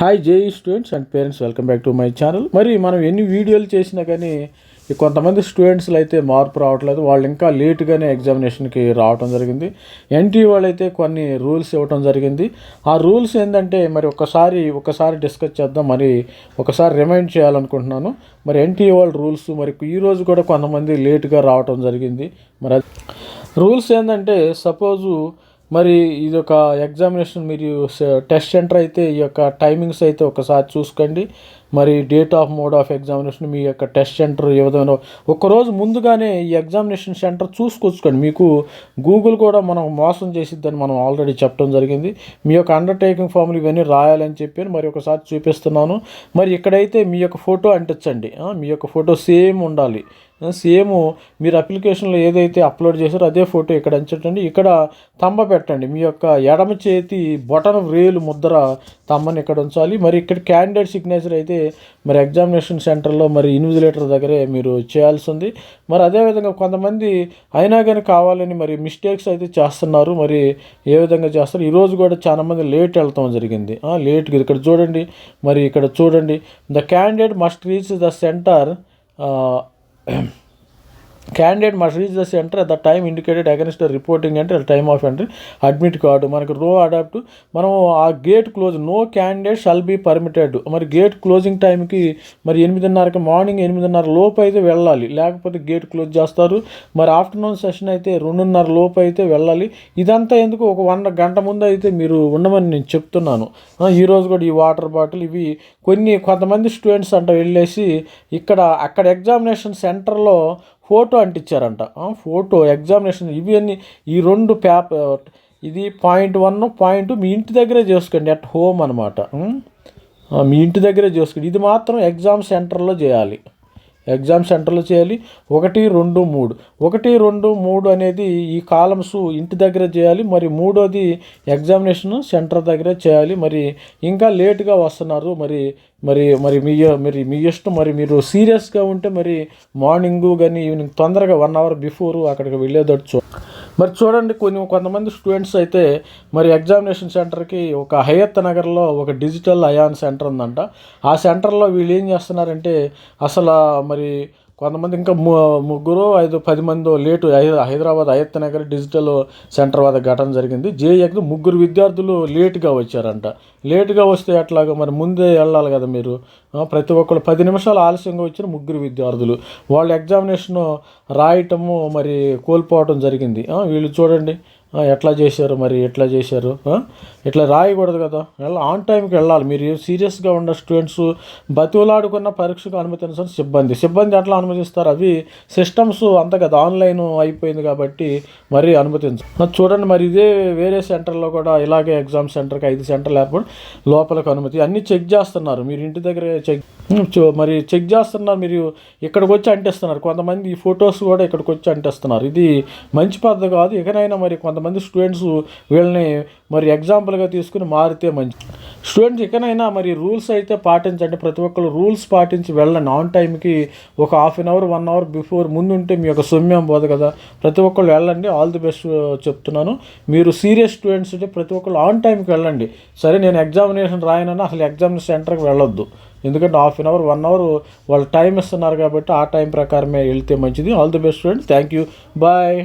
Hi JEE students and parents welcome back to my channel మరి మనం ఎన్ని వీడియోలు చేసినా కానీ కొంతమంది స్టూడెంట్స్లో అయితే మార్పు రావట్లేదు. వాళ్ళు ఇంకా లేట్గానే ఎగ్జామినేషన్కి రావటం జరిగింది. ఎన్టీ వాళ్ళు అయితే కొన్ని రూల్స్ ఇవ్వటం జరిగింది. ఆ రూల్స్ ఏంటంటే మరి ఒకసారి ఒకసారి డిస్కస్ చేద్దాం. మరి ఒకసారి రిమైండ్ చేయాలనుకుంటున్నాను. మరి ఎన్టీ వాళ్ళ రూల్స్ మరి ఈ రోజు కూడా కొంతమంది లేట్గా రావటం జరిగింది. మరి రూల్స్ ఏంటంటే సపోజు మరి ఇది ఒక ఎగ్జామినేషన్ మీరు టెస్ట్ సెంటర్ అయితే ఈ యొక్క టైమింగ్స్ అయితే ఒకసారి చూసుకోండి. మరి date of mode of examination మీ యొక్క టెస్ట్ సెంటర్ ఏ విధమైన ఒక్కరోజు ముందుగానే ఈ ఎగ్జామినేషన్ సెంటర్ చూసుకొచ్చుకోండి. మీకు గూగుల్ కూడా మనం మోసం చేసిద్దని మనం ఆల్రెడీ చెప్పడం జరిగింది. మీ యొక్క అండర్టేకింగ్ ఫామ్లు ఇవన్నీ రాయాలని చెప్పి మరి ఒకసారి చూపిస్తున్నాను. మరి ఇక్కడైతే మీ యొక్క ఫోటో అంటించండి. మీ యొక్క ఫోటో సేమ్ ఉండాలి. సేమ్ మీరు అప్లికేషన్లో ఏదైతే అప్లోడ్ చేశారో అదే ఫోటో ఇక్కడ అంచండి ఇక్కడ తంబ పెట్టండి. మీ యొక్క ఎడమ చేతి బొటన వ్రేలు ముద్ర తమ్మని ఇక్కడ ఉంచాలి. మరి ఇక్కడ క్యాండిడేట్ సిగ్నేచర్ అయితే మరి ఎగ్జామినేషన్ సెంటర్లో మరి ఇన్విజిలేటర్ దగ్గరే మీరు చేయాల్సి ఉంది. మరి అదేవిధంగా కొంతమంది అయినా కానీ కావాలని మరి మిస్టేక్స్ అయితే చేస్తున్నారు. మరి ఏ విధంగా చేస్తారు ఈరోజు కూడా చాలామంది లేట్ వెళ్తాం జరిగింది. లేట్గా ఇక్కడ చూడండి. మరి ఇక్కడ చూడండి. The candidate must reach the centre Um candidate must reach the centre at the time indicated against reporting అంటే time of entry admit card మనకి రో అడాప్ట్ మనం ఆ gate close no candidate shall be permitted మరి గేట్ క్లోజింగ్ టైంకి మరి ఎనిమిదిన్నరకి morning ఎనిమిదిన్నర లోపు అయితే వెళ్ళాలి. లేకపోతే గేట్ క్లోజ్ చేస్తారు. మరి ఆఫ్టర్నూన్ సెషన్ అయితే రెండున్నర లోపు అయితే వెళ్ళాలి. ఇదంతా ఎందుకు? ఒక వన్ గంట ముందు అయితే మీరు ఉండమని నేను చెప్తున్నాను. ఈరోజు కూడా ఈ వాటర్ బాటిల్ ఇవి కొన్ని కొంతమంది స్టూడెంట్స్ అంట వెళ్ళేసి ఇక్కడ అక్కడ ఎగ్జామినేషన్ సెంటర్లో ఫోటో అంటించారంట. ఫోటో ఎగ్జామినేషన్ ఇవన్నీ ఈ రెండు పేపర్ ఇది పాయింట్ వన్ పాయింట్ మీ ఇంటి దగ్గరే చేసుకోండి అట్ హోమ్ అనమాట మీ ఇంటి దగ్గరే చేసుకోండి. ఇది మాత్రం ఎగ్జామ్ సెంటర్లో చేయాలి. ఎగ్జామ్ సెంటర్లో చేయాలి. ఒకటి రెండు మూడు. ఒకటి రెండు మూడు అనేది ఈ కాలమ్స్ ఇంటి దగ్గర చేయాలి. మరి మూడోది ఎగ్జామినేషన్ సెంటర్ దగ్గర చేయాలి. మరి ఇంకా లేట్గా వస్తున్నారు. మరి మరి మరి మీ మరి మీ ఇష్టం. మరి మీరు సీరియస్గా ఉంటే మరి మార్నింగు కానీ ఈవినింగ్ తొందరగా వన్ అవర్ బిఫోర్ అక్కడికి వెళ్ళేదట్టు మరి చూడండి కొన్ని కొంతమంది స్టూడెంట్స్ అయితే మరి ఎగ్జామినేషన్ సెంటర్కి ఒక హయత్ నగర్లో ఒక డిజిటల్ అయాన్ సెంటర్ ఉందంట. ఆ సెంటర్లో వీళ్ళు ఏం చేస్తున్నారంటే అసలు మరి కొంతమంది ఇంకా ముగ్గురు ఐదు పది మంది లేటు హై- Hyderabad Hyatt Nagar digital centre వద్ద ఘటన జరిగింది. జేఎక్ ముగ్గురు విద్యార్థులు లేటుగా వచ్చారంట. లేటుగా వస్తే ఎట్లాగా మరి ముందే వెళ్ళాలి కదా మీరు. ప్రతి ఒక్కరు పది నిమిషాలు ఆలస్యంగా వచ్చిన ముగ్గురు విద్యార్థులు. వాళ్ళు ఎగ్జామినేషన్ రాయటము మరి కోల్పోవటం జరిగింది. వీళ్ళు చూడండి. ఎట్లా చేశారు మరి? ఎట్లా చేశారు? ఇట్లా రాయకూడదు కదా. వెళ్ళ ఆన్ టైంకి వెళ్ళాలి. మీరు సీరియస్గా ఉన్న స్టూడెంట్స్ బతివులాడుకున్న పరీక్షకు అనుమతించిన సిబ్బంది. సిబ్బంది ఎట్లా అనుమతిస్తారు? అవి సిస్టమ్స్ అంత కదా. ఆన్లైన్ అయిపోయింది కాబట్టి మరీ అనుమతించు. చూడండి మరి ఇదే వేరే సెంటర్లో కూడా ఇలాగే ఎగ్జామ్ సెంటర్కి ఐదు సెంటర్లు ఏర్పడి లోపలికి అనుమతి. అన్నీ చెక్ చేస్తున్నారు. మీరు ఇంటి దగ్గర చెక్ మరి చెక్ చేస్తున్నారు. మీరు ఇక్కడికి వచ్చి అంటిస్తున్నారు. కొంతమంది ఈ ఫొటోస్ కూడా ఇక్కడికి వచ్చి అంటిస్తున్నారు. ఇది మంచి పద్ధతి కాదు. ఇకనైనా మరి కొంత కొంతమంది స్టూడెంట్స్ వీళ్ళని మరి ఎగ్జాంపుల్గా తీసుకుని మారితే మంచి. స్టూడెంట్స్ ఇకనైనా మరి రూల్స్ అయితే పాటించండి. ప్రతి ఒక్కరు రూల్స్ పాటించి వెళ్ళండి. ఆన్ టైంకి ఒక half an hour one hour before ముందు ఉంటే మీ యొక్క సొమ్యం పోదు కదా. ప్రతి ఒక్కళ్ళు వెళ్ళండి. ఆల్ ది బెస్ట్ చెప్తున్నాను. మీరు సీరియస్ స్టూడెంట్స్ అంటే ప్రతి ఒక్కళ్ళు ఆన్ టైంకి వెళ్ళండి. సరే నేను ఎగ్జామినేషన్ రాయనన్నా అసలు ఎగ్జామినేషన్ సెంటర్కి వెళ్ళొద్దు. ఎందుకంటే half an hour one hour వాళ్ళు టైం ఇస్తున్నారు కాబట్టి ఆ టైం ప్రకారమే వెళ్తే మంచిది. All the best student thank you bye.